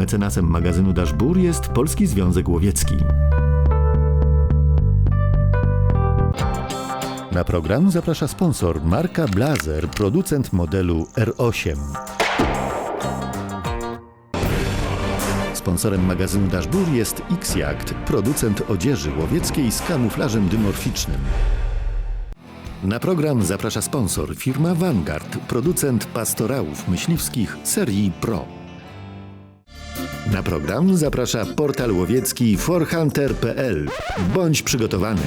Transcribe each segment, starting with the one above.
Mecenasem magazynu Daszbur jest Polski Związek Łowiecki. Na program zaprasza sponsor marka Blazer, producent modelu R8. Sponsorem magazynu Daszbur jest X-Yacht, producent odzieży łowieckiej z kamuflażem dymorficznym. Na program zaprasza sponsor firma Vanguard, producent pastorałów myśliwskich serii Pro. Na program zaprasza portal łowiecki forhunter.pl. Bądź przygotowany.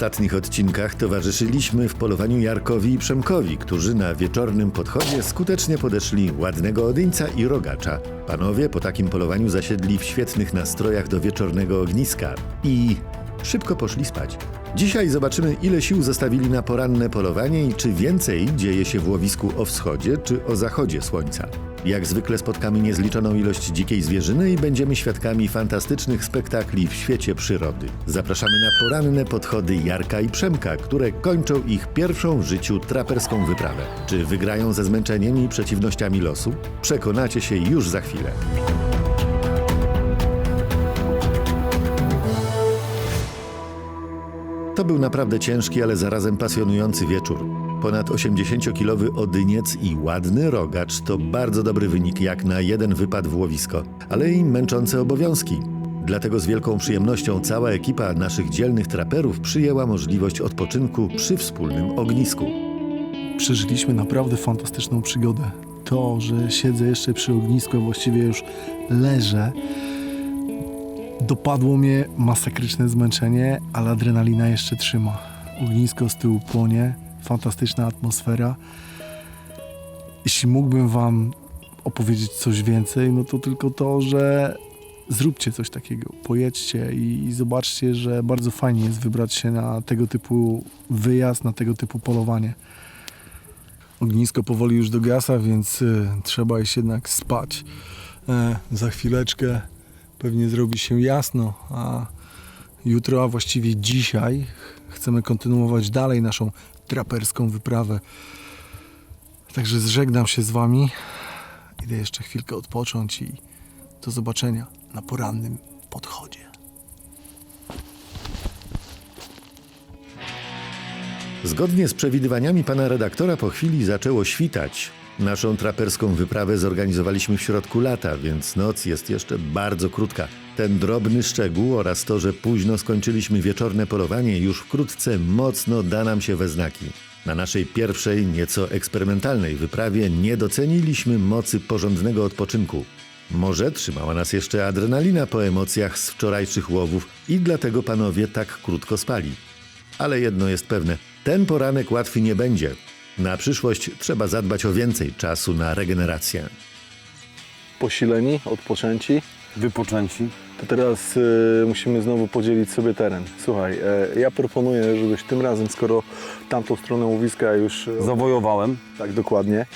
Ostatnich odcinkach towarzyszyliśmy w polowaniu Jarkowi i Przemkowi, którzy na wieczornym podchodzie skutecznie podeszli ładnego odyńca i rogacza. Panowie po takim polowaniu zasiedli w świetnych nastrojach do wieczornego ogniska i szybko poszli spać. Dzisiaj zobaczymy, ile sił zostawili na poranne polowanie i czy więcej dzieje się w łowisku o wschodzie czy o zachodzie słońca. Jak zwykle spotkamy niezliczoną ilość dzikiej zwierzyny i będziemy świadkami fantastycznych spektakli w świecie przyrody. Zapraszamy na poranne podchody Jarka i Przemka, które kończą ich pierwszą w życiu traperską wyprawę. Czy wygrają ze zmęczeniem i przeciwnościami losu? Przekonacie się już za chwilę. To był naprawdę ciężki, ale zarazem pasjonujący wieczór. Ponad 80-kilowy odyniec i ładny rogacz to bardzo dobry wynik jak na jeden wypad w łowisko, ale i męczące obowiązki. Dlatego z wielką przyjemnością cała ekipa naszych dzielnych traperów przyjęła możliwość odpoczynku przy wspólnym ognisku. Przeżyliśmy naprawdę fantastyczną przygodę. To, że siedzę jeszcze przy ognisku, właściwie już leżę, dopadło mnie masakryczne zmęczenie, ale adrenalina jeszcze trzyma. Ognisko z tyłu płonie, fantastyczna atmosfera. Jeśli mógłbym Wam opowiedzieć coś więcej, no to tylko to, że zróbcie coś takiego, pojedźcie i, i zobaczcie, że bardzo fajnie jest wybrać się na tego typu wyjazd, na tego typu polowanie. Ognisko powoli już dogasa, więc y, trzeba iść jednak spać. E, za chwileczkę pewnie zrobi się jasno, a jutro, a właściwie dzisiaj, chcemy kontynuować dalej naszą traperską wyprawę. Także zżegnam się z Wami. Idę jeszcze chwilkę odpocząć i do zobaczenia na porannym podchodzie. Zgodnie z przewidywaniami pana redaktora po chwili zaczęło świtać. Naszą traperską wyprawę zorganizowaliśmy w środku lata, więc noc jest jeszcze bardzo krótka. Ten drobny szczegół oraz to, że późno skończyliśmy wieczorne polowanie, już wkrótce mocno da nam się we znaki. Na naszej pierwszej, nieco eksperymentalnej wyprawie nie doceniliśmy mocy porządnego odpoczynku. Może trzymała nas jeszcze adrenalina po emocjach z wczorajszych łowów i dlatego panowie tak krótko spali. Ale jedno jest pewne: ten poranek łatwy nie będzie. Na przyszłość trzeba zadbać o więcej czasu na regenerację. posileni, odpoczęci, Wypoczęci. To teraz y, musimy znowu podzielić sobie teren. Słuchaj, e, ja proponuję, żebyś tym razem, skoro tamtą stronę łowiska już e, Zawojowałem. tak dokładnie,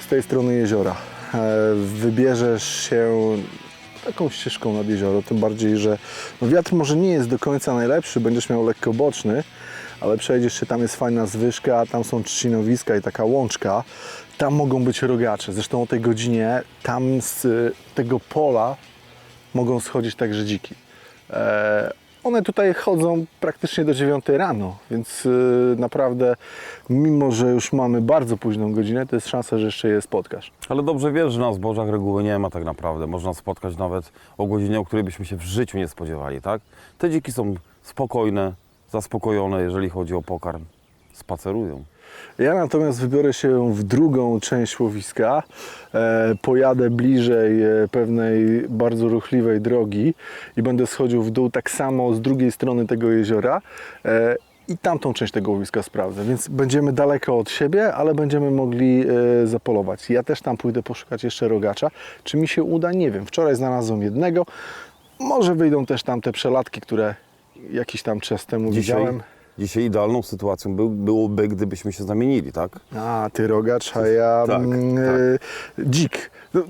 z tej strony jeziora e, wybierzesz się taką ścieżką nad jezioro, tym bardziej, że no wiatr może nie jest do końca najlepszy, będziesz miał lekko boczny, ale przejdziesz się, tam jest fajna zwyżka, tam są trzcinowiska i taka łączka, tam mogą być rogacze. Zresztą o tej godzinie tam z y, tego pola mogą schodzić także dziki. E, one tutaj chodzą praktycznie do 9 rano, więc y, naprawdę, mimo że już mamy bardzo późną godzinę, to jest szansa, że jeszcze je spotkasz. Ale dobrze wiesz, że na zbożach reguły nie ma tak naprawdę. Można spotkać nawet o godzinie, o której byśmy się w życiu nie spodziewali, tak? Te dziki są spokojne, zaspokojone, jeżeli chodzi o pokarm. Spacerują. Ja natomiast wybiorę się w drugą część łowiska. E, pojadę bliżej e, pewnej bardzo ruchliwej drogi i będę schodził w dół tak samo z drugiej strony tego jeziora. E, i tamtą część tego łowiska sprawdzę, więc będziemy daleko od siebie, ale będziemy mogli e, zapolować. Ja też tam pójdę poszukać jeszcze rogacza. Czy mi się uda? Nie wiem. Wczoraj znalazłem jednego. Może wyjdą też tam te przelatki, które jakiś tam czas temu Dzisiaj, widziałem. Dzisiaj idealną sytuacją był, byłoby, gdybyśmy się zamienili, tak? A, ty rogacz, a ja Tak, mm, tak. dzik. No,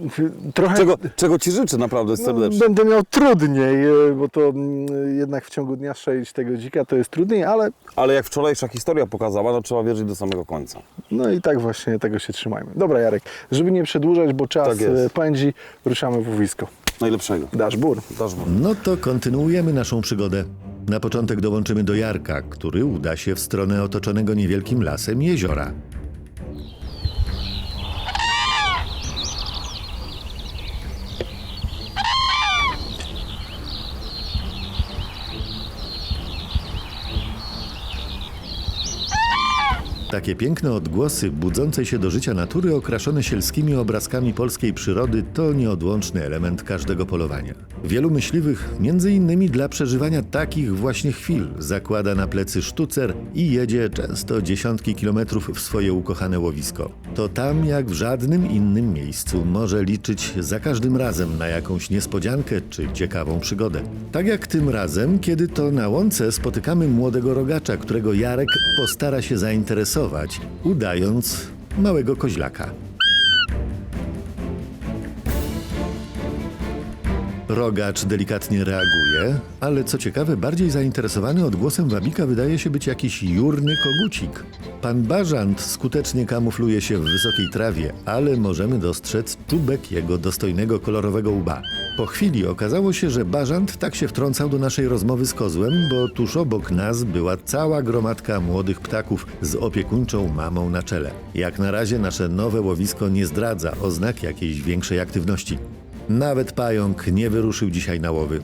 Trochę Czego, czego ci życzę naprawdę serdecznie. No, będę miał trudniej, e, bo to mm, jednak w ciągu dnia strzelić tego dzika to jest trudniej, ale Ale jak wczorajsza historia pokazała, to trzeba wierzyć do samego końca. no i tak właśnie tego się trzymajmy. Dobra Jarek, żeby nie przedłużać, bo czas Tak e, pędzi, ruszamy w łowisko. Najlepszego. Dasz bór. Dasz mu. No to kontynuujemy naszą przygodę. Na początek dołączymy do Jarka, który uda się w stronę otoczonego niewielkim lasem jeziora. Takie piękne odgłosy budzącej się do życia natury okraszone sielskimi obrazkami polskiej przyrody to nieodłączny element każdego polowania. Wielu myśliwych, między innymi dla przeżywania takich właśnie chwil, zakłada na plecy sztucer i jedzie często dziesiątki kilometrów w swoje ukochane łowisko. To tam jak w żadnym innym miejscu może liczyć za każdym razem na jakąś niespodziankę czy ciekawą przygodę. Tak jak tym razem, kiedy to na łące spotykamy młodego rogacza, którego Jarek postara się zainteresować, udając małego koźlaka. Rogacz delikatnie reaguje, ale co ciekawe, bardziej zainteresowany odgłosem wabika wydaje się być jakiś jurny kogucik. Pan Bażant skutecznie kamufluje się w wysokiej trawie, ale możemy dostrzec czubek jego dostojnego kolorowego łba. Po chwili okazało się, że Bażant tak się wtrącał do naszej rozmowy z kozłem, bo tuż obok nas była cała gromadka młodych ptaków z opiekuńczą mamą na czele. Jak na razie nasze nowe łowisko nie zdradza oznak jakiejś większej aktywności. Nawet pająk nie wyruszył dzisiaj na łowy.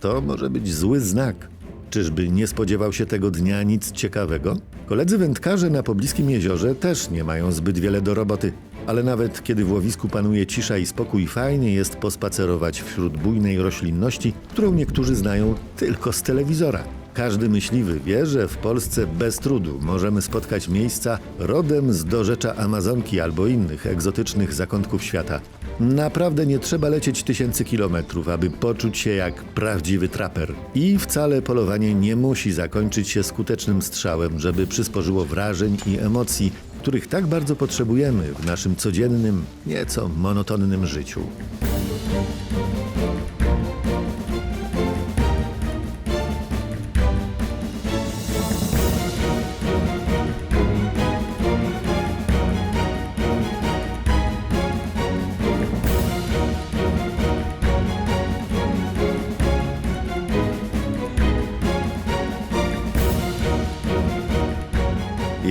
To może być zły znak. Czyżby nie spodziewał się tego dnia nic ciekawego? Koledzy wędkarze na pobliskim jeziorze też nie mają zbyt wiele do roboty, ale nawet kiedy w łowisku panuje cisza i spokój, fajnie jest pospacerować wśród bujnej roślinności, którą niektórzy znają tylko z telewizora. Każdy myśliwy wie, że w Polsce bez trudu możemy spotkać miejsca rodem z dorzecza Amazonki albo innych egzotycznych zakątków świata. Naprawdę nie trzeba lecieć tysięcy kilometrów, aby poczuć się jak prawdziwy traper. I wcale polowanie nie musi zakończyć się skutecznym strzałem, żeby przysporzyło wrażeń i emocji, których tak bardzo potrzebujemy w naszym codziennym, nieco monotonnym życiu.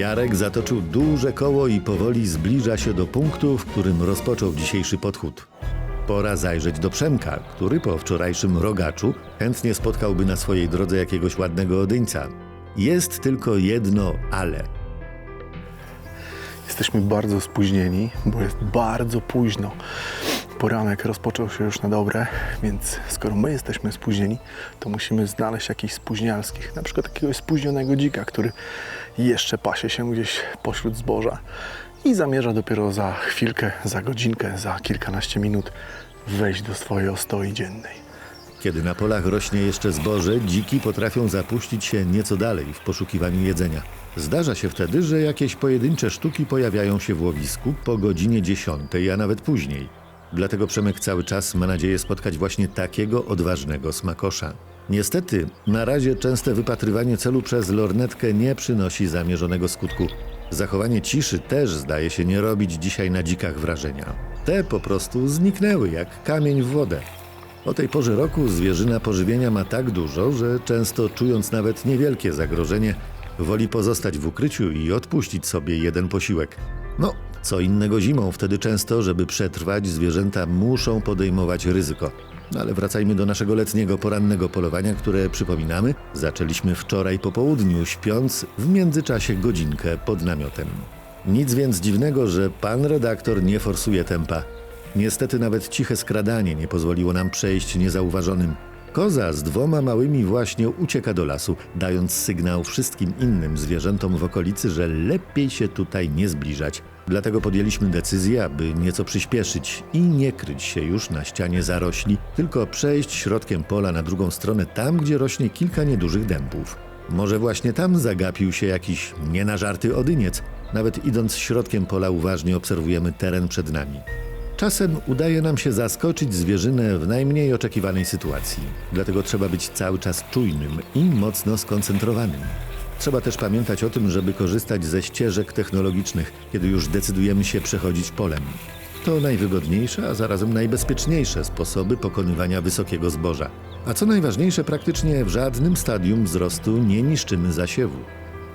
Jarek zatoczył duże koło i powoli zbliża się do punktu, w którym rozpoczął dzisiejszy podchód. Pora zajrzeć do Przemka, który po wczorajszym rogaczu chętnie spotkałby na swojej drodze jakiegoś ładnego odyńca. Jest tylko jedno ale. Jesteśmy bardzo spóźnieni, bo jest bardzo późno. Poranek rozpoczął się już na dobre, więc skoro my jesteśmy spóźnieni, to musimy znaleźć jakichś spóźnialskich, na przykład jakiegoś spóźnionego dzika, który jeszcze pasie się gdzieś pośród zboża i zamierza dopiero za chwilkę, za godzinkę, za kilkanaście minut wejść do swojej ostoi dziennej. Kiedy na polach rośnie jeszcze zboże, dziki potrafią zapuścić się nieco dalej w poszukiwaniu jedzenia. Zdarza się wtedy, że jakieś pojedyncze sztuki pojawiają się w łowisku po godzinie 10, a nawet później. Dlatego Przemek cały czas ma nadzieję spotkać właśnie takiego odważnego smakosza. Niestety, na razie częste wypatrywanie celu przez lornetkę nie przynosi zamierzonego skutku. Zachowanie ciszy też zdaje się nie robić dzisiaj na dzikach wrażenia. Te po prostu zniknęły jak kamień w wodę. O tej porze roku zwierzyna pożywienia ma tak dużo, że często czując nawet niewielkie zagrożenie, woli pozostać w ukryciu i odpuścić sobie jeden posiłek. No, co innego zimą, wtedy często, żeby przetrwać, zwierzęta muszą podejmować ryzyko. Ale wracajmy do naszego letniego porannego polowania, które przypominamy, zaczęliśmy wczoraj po południu, śpiąc w międzyczasie godzinkę pod namiotem. Nic więc dziwnego, że pan redaktor nie forsuje tempa. Niestety nawet ciche skradanie nie pozwoliło nam przejść niezauważonym. Koza z dwoma małymi właśnie ucieka do lasu, dając sygnał wszystkim innym zwierzętom w okolicy, że lepiej się tutaj nie zbliżać. Dlatego podjęliśmy decyzję, aby nieco przyspieszyć i nie kryć się już na ścianie zarośli, tylko przejść środkiem pola na drugą stronę, tam gdzie rośnie kilka niedużych dębów. Może właśnie tam zagapił się jakiś nienażarty odyniec. Nawet idąc środkiem pola uważnie obserwujemy teren przed nami. Czasem udaje nam się zaskoczyć zwierzynę w najmniej oczekiwanej sytuacji. Dlatego trzeba być cały czas czujnym i mocno skoncentrowanym. Trzeba też pamiętać o tym, żeby korzystać ze ścieżek technologicznych, kiedy już decydujemy się przechodzić polem. To najwygodniejsze, a zarazem najbezpieczniejsze sposoby pokonywania wysokiego zboża. A co najważniejsze, praktycznie w żadnym stadium wzrostu nie niszczymy zasiewu.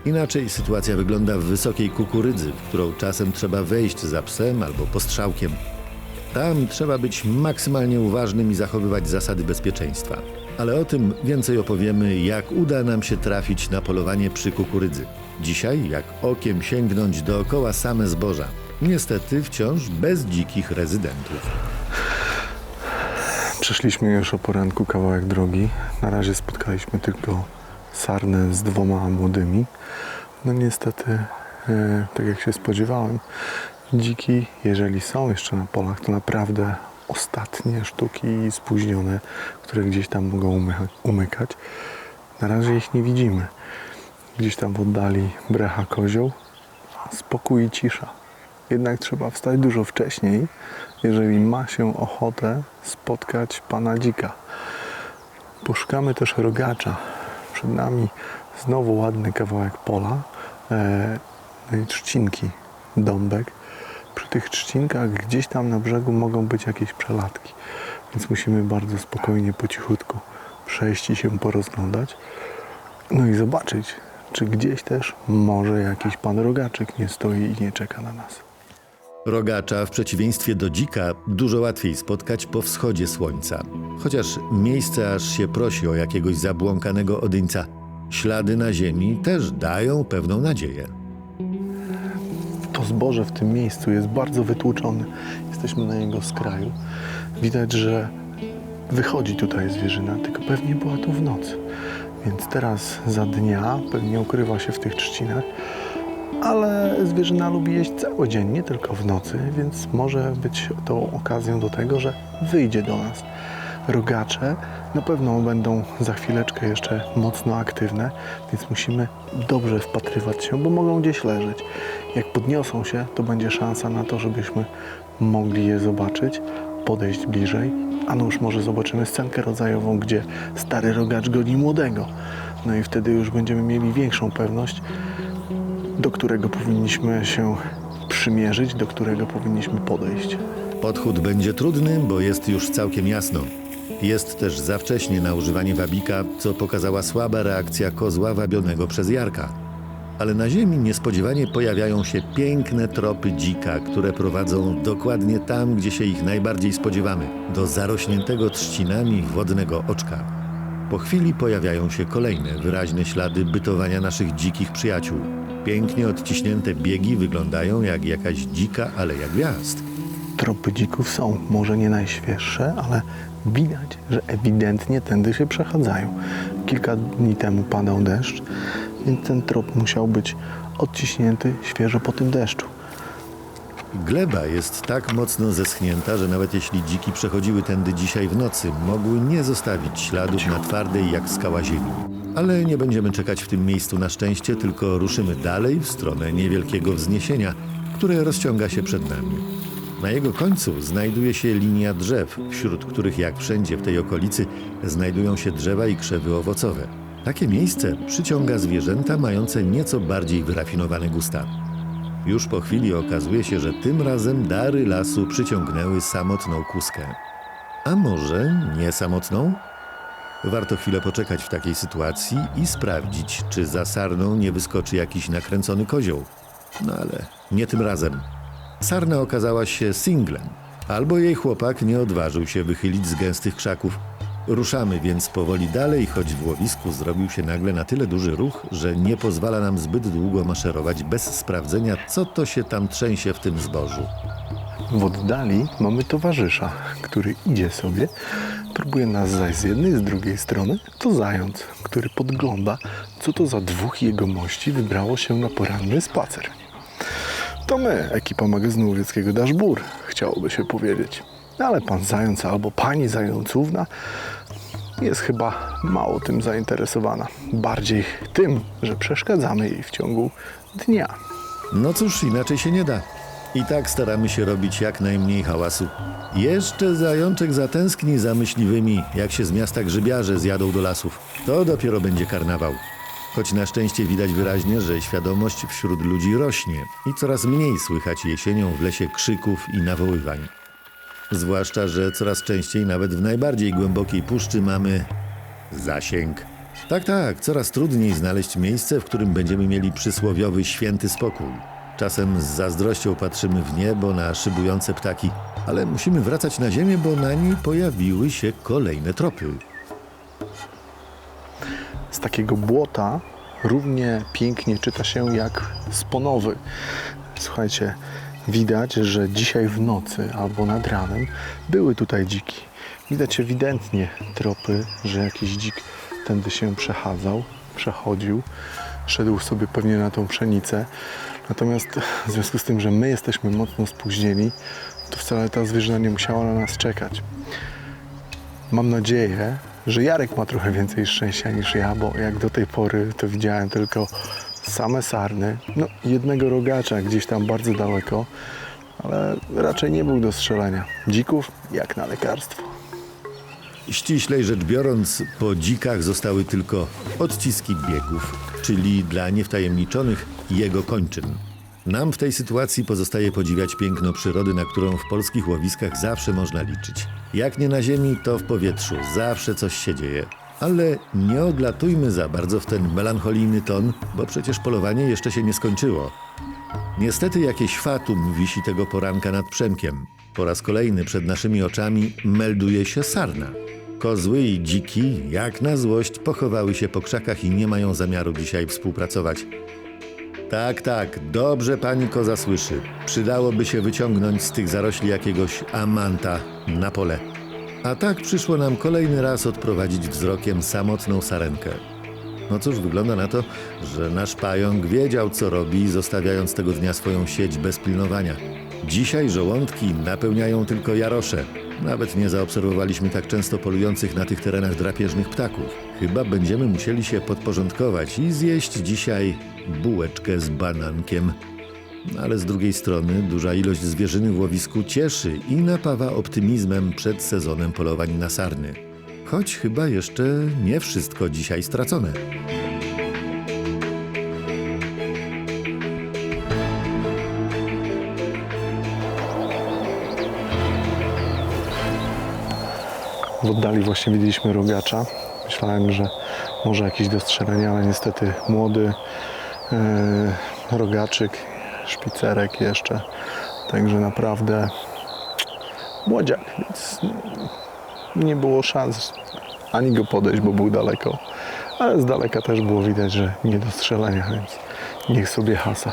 Inaczej sytuacja wygląda w wysokiej kukurydzy, w którą czasem trzeba wejść za psem albo postrzałkiem. Tam trzeba być maksymalnie uważnym i zachowywać zasady bezpieczeństwa. Ale o tym więcej opowiemy, jak uda nam się trafić na polowanie przy kukurydzy. Dzisiaj, jak okiem sięgnąć dookoła same zboża. Niestety wciąż bez dzikich rezydentów. Przeszliśmy już o poranku kawałek drogi. Na razie spotkaliśmy tylko sarnę z dwoma młodymi. No niestety, e, tak jak się spodziewałem, dziki, jeżeli są jeszcze na polach, to naprawdę ostatnie sztuki spóźnione, które gdzieś tam mogą umykać. Na razie ich nie widzimy. Gdzieś tam w oddali brecha kozioł, spokój i cisza. Jednak trzeba wstać dużo wcześniej, jeżeli ma się ochotę spotkać pana dzika. Poszukamy też rogacza. Przed nami znowu ładny kawałek pola, e, no i trzcinki, dąbek. Przy tych trzcinkach gdzieś tam na brzegu mogą być jakieś przelatki, więc musimy bardzo spokojnie, po cichutku przejść i się porozglądać. No i zobaczyć, czy gdzieś też może jakiś pan rogaczek nie stoi i nie czeka na nas. Rogacza w przeciwieństwie do dzika dużo łatwiej spotkać po wschodzie słońca. Chociaż miejsce aż się prosi o jakiegoś zabłąkanego odyńca, ślady na ziemi też dają pewną nadzieję. To zboże w tym miejscu jest bardzo wytłuczone. Jesteśmy na jego skraju. Widać, że wychodzi tutaj zwierzyna, tylko pewnie była tu w nocy. Więc teraz za dnia pewnie ukrywa się w tych trzcinach. Ale zwierzyna lubi jeść cały dzień, nie tylko w nocy, więc może być to okazją do tego, że wyjdzie do nas. Rogacze na pewno będą za chwileczkę jeszcze mocno aktywne, więc musimy dobrze wpatrywać się, bo mogą gdzieś leżeć. Jak podniosą się, to będzie szansa na to, żebyśmy mogli je zobaczyć, podejść bliżej, a no już może zobaczymy scenkę rodzajową, gdzie stary rogacz goni młodego. No i wtedy już będziemy mieli większą pewność, do którego powinniśmy się przymierzyć, do którego powinniśmy podejść. Podchód będzie trudny, bo jest już całkiem jasno. Jest też za wcześnie na używanie wabika, co pokazała słaba reakcja kozła wabionego przez Jarka. Ale na ziemi niespodziewanie pojawiają się piękne tropy dzika, które prowadzą dokładnie tam, gdzie się ich najbardziej spodziewamy do zarośniętego trzcinami wodnego oczka. Po chwili pojawiają się kolejne wyraźne ślady bytowania naszych dzikich przyjaciół. Pięknie odciśnięte biegi wyglądają jak jakaś dzika aleja gwiazd. Tropy dzików są, może nie najświeższe, ale widać, że ewidentnie tędy się przechadzają. Kilka dni temu padał deszcz, więc ten trop musiał być odciśnięty świeżo po tym deszczu. Gleba jest tak mocno zeschnięta, że nawet jeśli dziki przechodziły tędy dzisiaj w nocy, mogły nie zostawić śladów na twardej jak skała ziemi. Ale nie będziemy czekać w tym miejscu na szczęście, tylko ruszymy dalej w stronę niewielkiego wzniesienia, które rozciąga się przed nami. Na jego końcu znajduje się linia drzew, wśród których jak wszędzie w tej okolicy znajdują się drzewa i krzewy owocowe. Takie miejsce przyciąga zwierzęta mające nieco bardziej wyrafinowane gusta. Już po chwili okazuje się, że tym razem dary lasu przyciągnęły samotną kuskę. A może nie samotną? Warto chwilę poczekać w takiej sytuacji i sprawdzić, czy za sarną nie wyskoczy jakiś nakręcony kozioł. No ale nie tym razem. Sarna okazała się singlem, albo jej chłopak nie odważył się wychylić z gęstych krzaków. Ruszamy więc powoli dalej, choć w łowisku zrobił się nagle na tyle duży ruch, że nie pozwala nam zbyt długo maszerować bez sprawdzenia, co to się tam trzęsie w tym zbożu. W oddali mamy towarzysza, który idzie sobie, Próbuje nas zajść z jednej, z drugiej strony to zając, który podgląda, co to za dwóch jegomości wybrało się na poranny spacer. To my, ekipa magazynu łowieckiego Daszbur, chciałoby się powiedzieć. Ale pan zając albo pani zającówna jest chyba mało tym zainteresowana. Bardziej tym, że przeszkadzamy jej w ciągu dnia. No cóż, inaczej się nie da. I tak staramy się robić jak najmniej hałasu. Jeszcze zajączek zatęskni za myśliwymi, jak się z miasta grzybiarze zjadą do lasów. To dopiero będzie karnawał. Choć na szczęście widać wyraźnie, że świadomość wśród ludzi rośnie i coraz mniej słychać jesienią w lesie krzyków i nawoływań. Zwłaszcza, że coraz częściej nawet w najbardziej głębokiej puszczy mamy zasięg. Tak, tak, coraz trudniej znaleźć miejsce, w którym będziemy mieli przysłowiowy święty spokój. Czasem z zazdrością patrzymy w niebo na szybujące ptaki, ale musimy wracać na ziemię, bo na niej pojawiły się kolejne tropy. Z takiego błota równie pięknie czyta się jak z ponowy. Słuchajcie, widać, że dzisiaj w nocy albo nad ranem były tutaj dziki. Widać ewidentnie tropy, że jakiś dzik tędy się przechadzał, przechodził, szedł sobie pewnie na tą pszenicę. Natomiast w związku z tym, że my jesteśmy mocno spóźnieni, to wcale ta zwierzyna nie musiała na nas czekać. Mam nadzieję, że Jarek ma trochę więcej szczęścia niż ja, bo jak do tej pory to widziałem tylko same sarny, no jednego rogacza gdzieś tam bardzo daleko, ale raczej nie był do strzelania. Dzików jak na lekarstwo. Ściślej rzecz biorąc, po dzikach zostały tylko odciski biegów, czyli dla niewtajemniczonych jego kończyn. Nam w tej sytuacji pozostaje podziwiać piękno przyrody, na którą w polskich łowiskach zawsze można liczyć. Jak nie na ziemi, to w powietrzu, zawsze coś się dzieje. Ale nie odlatujmy za bardzo w ten melancholijny ton, bo przecież polowanie jeszcze się nie skończyło. Niestety jakieś fatum wisi tego poranka nad Przemkiem. Po raz kolejny przed naszymi oczami melduje się sarna. Kozły i dziki, jak na złość, pochowały się po krzakach i nie mają zamiaru dzisiaj współpracować. Tak, tak, dobrze pani koza słyszy. Przydałoby się wyciągnąć z tych zarośli jakiegoś amanta na pole. A tak przyszło nam kolejny raz odprowadzić wzrokiem samotną sarenkę. No cóż, wygląda na to, że nasz pająk wiedział, co robi, zostawiając tego dnia swoją sieć bez pilnowania. Dzisiaj żołądki napełniają tylko jarosze. Nawet nie zaobserwowaliśmy tak często polujących na tych terenach drapieżnych ptaków. Chyba będziemy musieli się podporządkować i zjeść dzisiaj bułeczkę z banankiem. Ale z drugiej strony duża ilość zwierzyny w łowisku cieszy i napawa optymizmem przed sezonem polowań na sarny. Choć chyba jeszcze nie wszystko dzisiaj stracone. W oddali właśnie widzieliśmy rogacza. Myślałem, że może jakieś dostrzelenie, ale niestety młody e, rogaczyk, szpicerek jeszcze. Także naprawdę młodziak, więc nie było szans ani go podejść, bo był daleko. Ale z daleka też było widać, że nie do więc niech sobie hasa.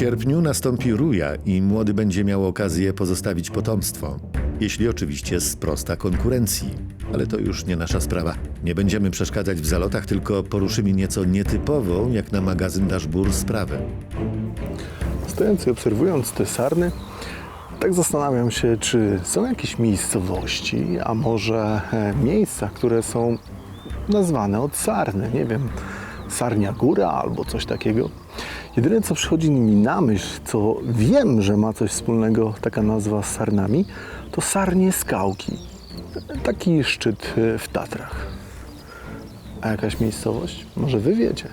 Sierpniu nastąpi ruja i młody będzie miał okazję pozostawić potomstwo. Jeśli oczywiście sprosta konkurencji. Ale to już nie nasza sprawa. Nie będziemy przeszkadzać w zalotach, tylko poruszymy nieco nietypową, jak na magazyn Dashbur, sprawę. Stojąc i obserwując te sarny, tak zastanawiam się, czy są jakieś miejscowości, a może e, miejsca, które są nazwane od sarny, nie wiem, Sarnia Góra albo coś takiego. Jedyne, co przychodzi mi na myśl, co wiem, że ma coś wspólnego taka nazwa z sarnami, to Sarnie Skałki. Taki szczyt e, w Tatrach. A jakaś miejscowość? Może wy wiecie?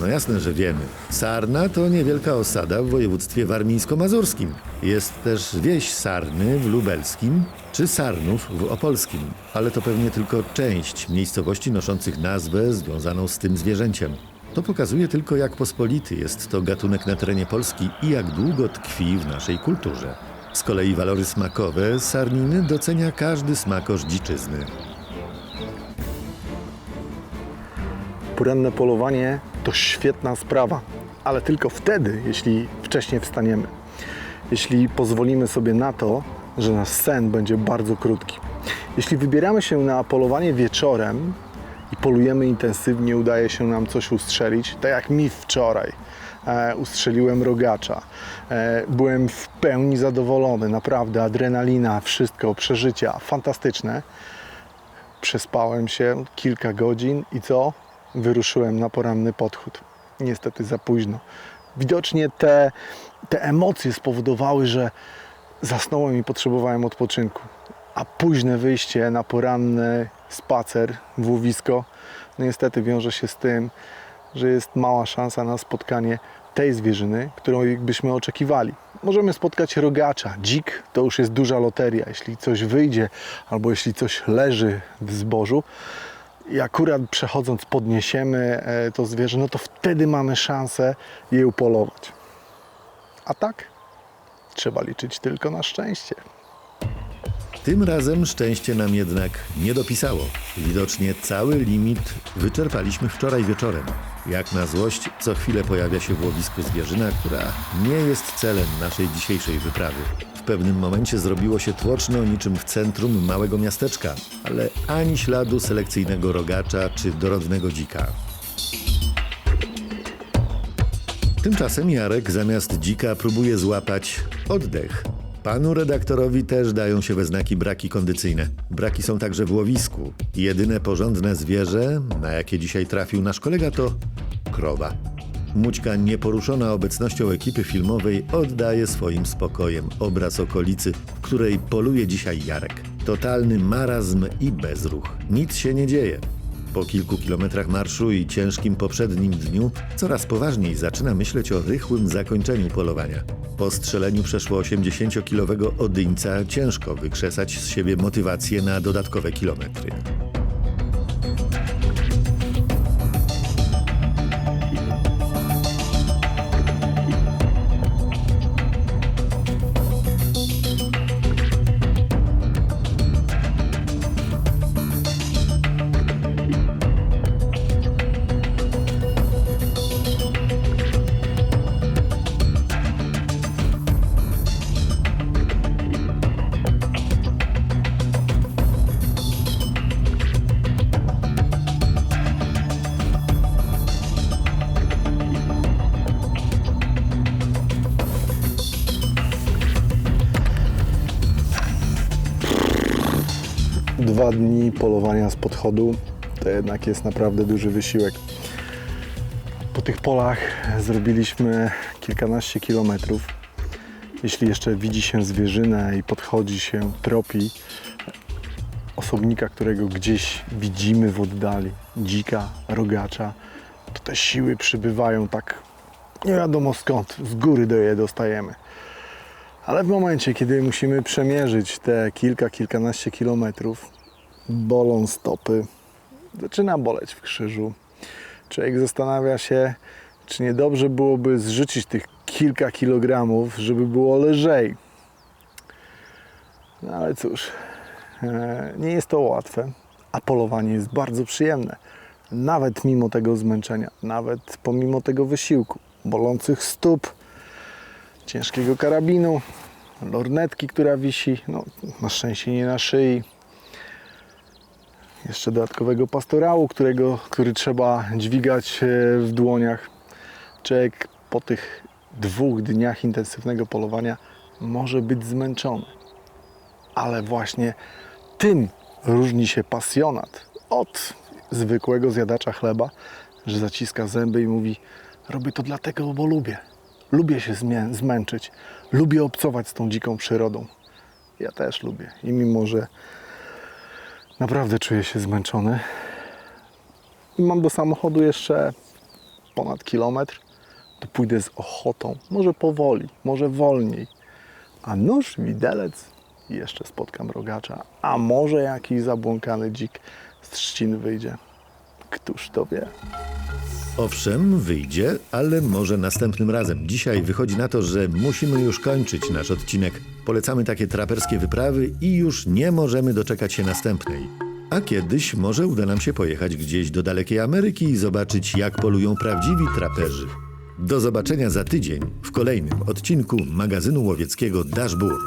No jasne, że wiemy. Sarna to niewielka osada w województwie warmińsko-mazurskim. Jest też wieś Sarny w lubelskim, czy Sarnów w opolskim. Ale to pewnie tylko część miejscowości noszących nazwę związaną z tym zwierzęciem. To pokazuje tylko, jak pospolity jest to gatunek na terenie Polski i jak długo tkwi w naszej kulturze. Z kolei walory smakowe sarniny docenia każdy smakosz dziczyzny. Poranne polowanie to świetna sprawa, ale tylko wtedy, jeśli wcześniej wstaniemy. Jeśli pozwolimy sobie na to, że nasz sen będzie bardzo krótki. Jeśli wybieramy się na polowanie wieczorem i polujemy intensywnie, udaje się nam coś ustrzelić, tak jak mi wczoraj. E, ustrzeliłem rogacza. E, byłem w pełni zadowolony, naprawdę, adrenalina, wszystko, przeżycia, fantastyczne. Przespałem się kilka godzin i co? Wyruszyłem na poranny podchód. Niestety za późno. Widocznie te, te emocje spowodowały, że zasnąłem i potrzebowałem odpoczynku. A późne wyjście na poranny spacer w łowisko no niestety wiąże się z tym, że jest mała szansa na spotkanie tej zwierzyny, którą byśmy oczekiwali. Możemy spotkać rogacza, dzik to już jest duża loteria. Jeśli coś wyjdzie albo jeśli coś leży w zbożu i akurat przechodząc podniesiemy e, to zwierzę, no to wtedy mamy szansę je upolować. A tak trzeba liczyć tylko na szczęście. Tym razem szczęście nam jednak nie dopisało. Widocznie cały limit wyczerpaliśmy wczoraj wieczorem. Jak na złość, co chwilę pojawia się w łowisku zwierzyna, która nie jest celem naszej dzisiejszej wyprawy. W pewnym momencie zrobiło się tłoczno niczym w centrum małego miasteczka, ale ani śladu selekcyjnego rogacza czy dorodnego dzika. Tymczasem Jarek zamiast dzika próbuje złapać oddech. Panu redaktorowi też dają się we znaki braki kondycyjne. Braki są także w łowisku. Jedyne porządne zwierzę, na jakie dzisiaj trafił nasz kolega, to krowa. Mućka, nieporuszona obecnością ekipy filmowej, oddaje swoim spokojem obraz okolicy, w której poluje dzisiaj Jarek. Totalny marazm i bezruch. Nic się nie dzieje. Po kilku kilometrach marszu i ciężkim poprzednim dniu coraz poważniej zaczyna myśleć o rychłym zakończeniu polowania. Po strzeleniu przeszło 80-kilowego odyńca ciężko wykrzesać z siebie motywację na dodatkowe kilometry. Dni polowania z podchodu to jednak jest naprawdę duży wysiłek. Po tych polach zrobiliśmy kilkanaście kilometrów. Jeśli jeszcze widzi się zwierzynę i podchodzi się, tropi osobnika, którego gdzieś widzimy w oddali, dzika, rogacza, to te siły przybywają tak nie wiadomo skąd, z góry do je dostajemy. Ale w momencie, kiedy musimy przemierzyć te kilka, kilkanaście kilometrów, bolą stopy, zaczyna boleć w krzyżu. Człowiek zastanawia się, czy niedobrze byłoby zrzucić tych kilka kilogramów, żeby było lżej. No ale cóż, e, nie jest to łatwe, a polowanie jest bardzo przyjemne. Nawet mimo tego zmęczenia, nawet pomimo tego wysiłku, bolących stóp, ciężkiego karabinu, lornetki, która wisi, no na szczęście nie na szyi. Jeszcze dodatkowego pastorału, którego, który trzeba dźwigać e, w dłoniach. Człowiek po tych dwóch dniach intensywnego polowania może być zmęczony. Ale właśnie tym różni się pasjonat od zwykłego zjadacza chleba, że zaciska zęby i mówi: Robię to dlatego, bo lubię. Lubię się zmęczyć. Lubię obcować z tą dziką przyrodą. Ja też lubię. I mimo, że naprawdę czuję się zmęczony mam do samochodu jeszcze ponad kilometr, to pójdę z ochotą. Może powoli, może wolniej. A nóż, widelec jeszcze spotkam rogacza. A może jakiś zabłąkany dzik z trzcin wyjdzie. Któż to wie? Owszem, wyjdzie, ale może następnym razem. Dzisiaj wychodzi na to, że musimy już kończyć nasz odcinek. Polecamy takie traperskie wyprawy i już nie możemy doczekać się następnej. A kiedyś może uda nam się pojechać gdzieś do dalekiej Ameryki i zobaczyć, jak polują prawdziwi traperzy. Do zobaczenia za tydzień w kolejnym odcinku magazynu łowieckiego Dashbur.